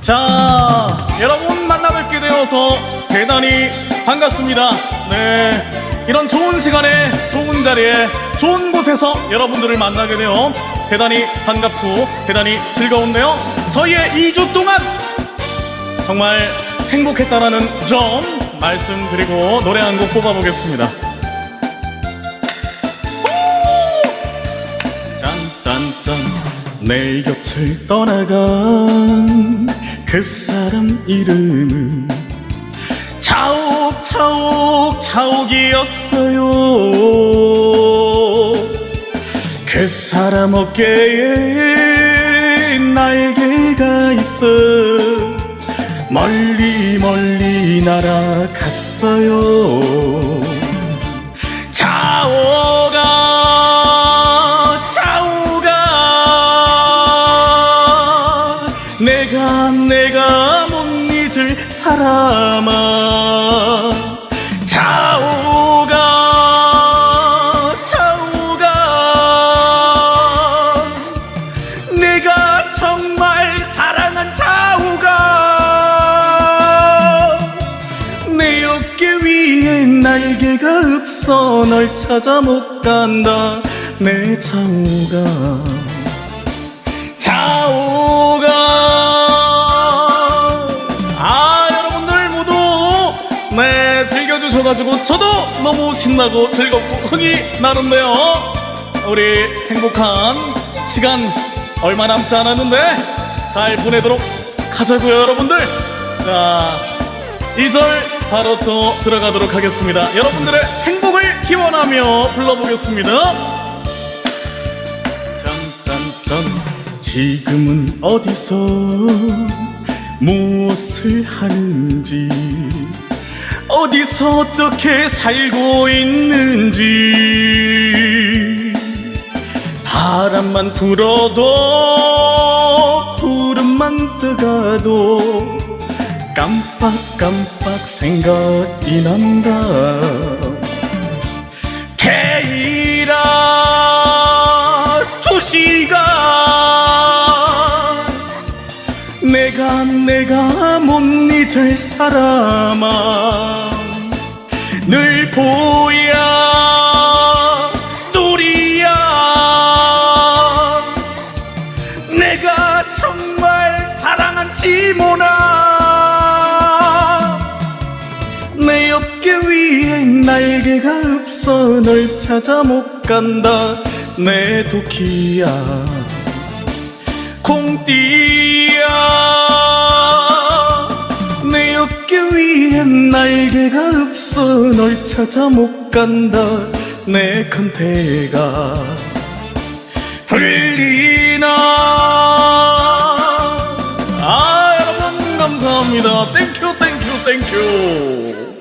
자, 여러분 만나뵙게 되어서 대단히 반갑습니다. 네. 이런 좋은 시간에, 좋은 자리에, 좋은 곳에서 여러분들을 만나게 되어 대단히 반갑고 대단히 즐거운데요. 저희의 2주 동안 정말 행복했다라는 점 말씀드리고 노래 한 곡 뽑아보겠습니다. 짠짠짠 내 곁을 떠나간 그 사람 이름은 차옥 차옥 차옥이었어요. 그 사람 어깨에 날개가 있어 멀리 멀리 날아갔어요 내가 내가 못 잊을 사람아. 차오가 차오가. 내가 정말 사랑한 차오가. 내 어깨 위에 날개가 없어 널 찾아 못 간다. 내 차오가 네 즐겨주셔가지고 저도 너무 신나고 즐겁고 흥이 나는데요 우리 행복한 시간 얼마 남지 않았는데 잘 보내도록 하자고요 여러분들 자 2절 바로 또 들어가도록 하겠습니다. 여러분들의 행복을 기원하며 불러보겠습니다. 짠짠짠 지금은 어디서 무엇을 하는지 어디서 어떻게 살고 있는지. 바람만 불어도 구름만 뜨가도 깜빡깜빡 생각이 난다. 개이 내가 내가 못 잊을 사람아. 늘 보야 놀이야. 내가 정말 사랑한 지모나. 내 어깨 위에 날개가 없어 널 찾아 못 간다. 내 도끼야 콩띠야 위에 날개가 없어 널 찾아 못 간다. 내 컨테가 풀리나? 아 여러분 감사합니다. 땡큐 땡큐 땡큐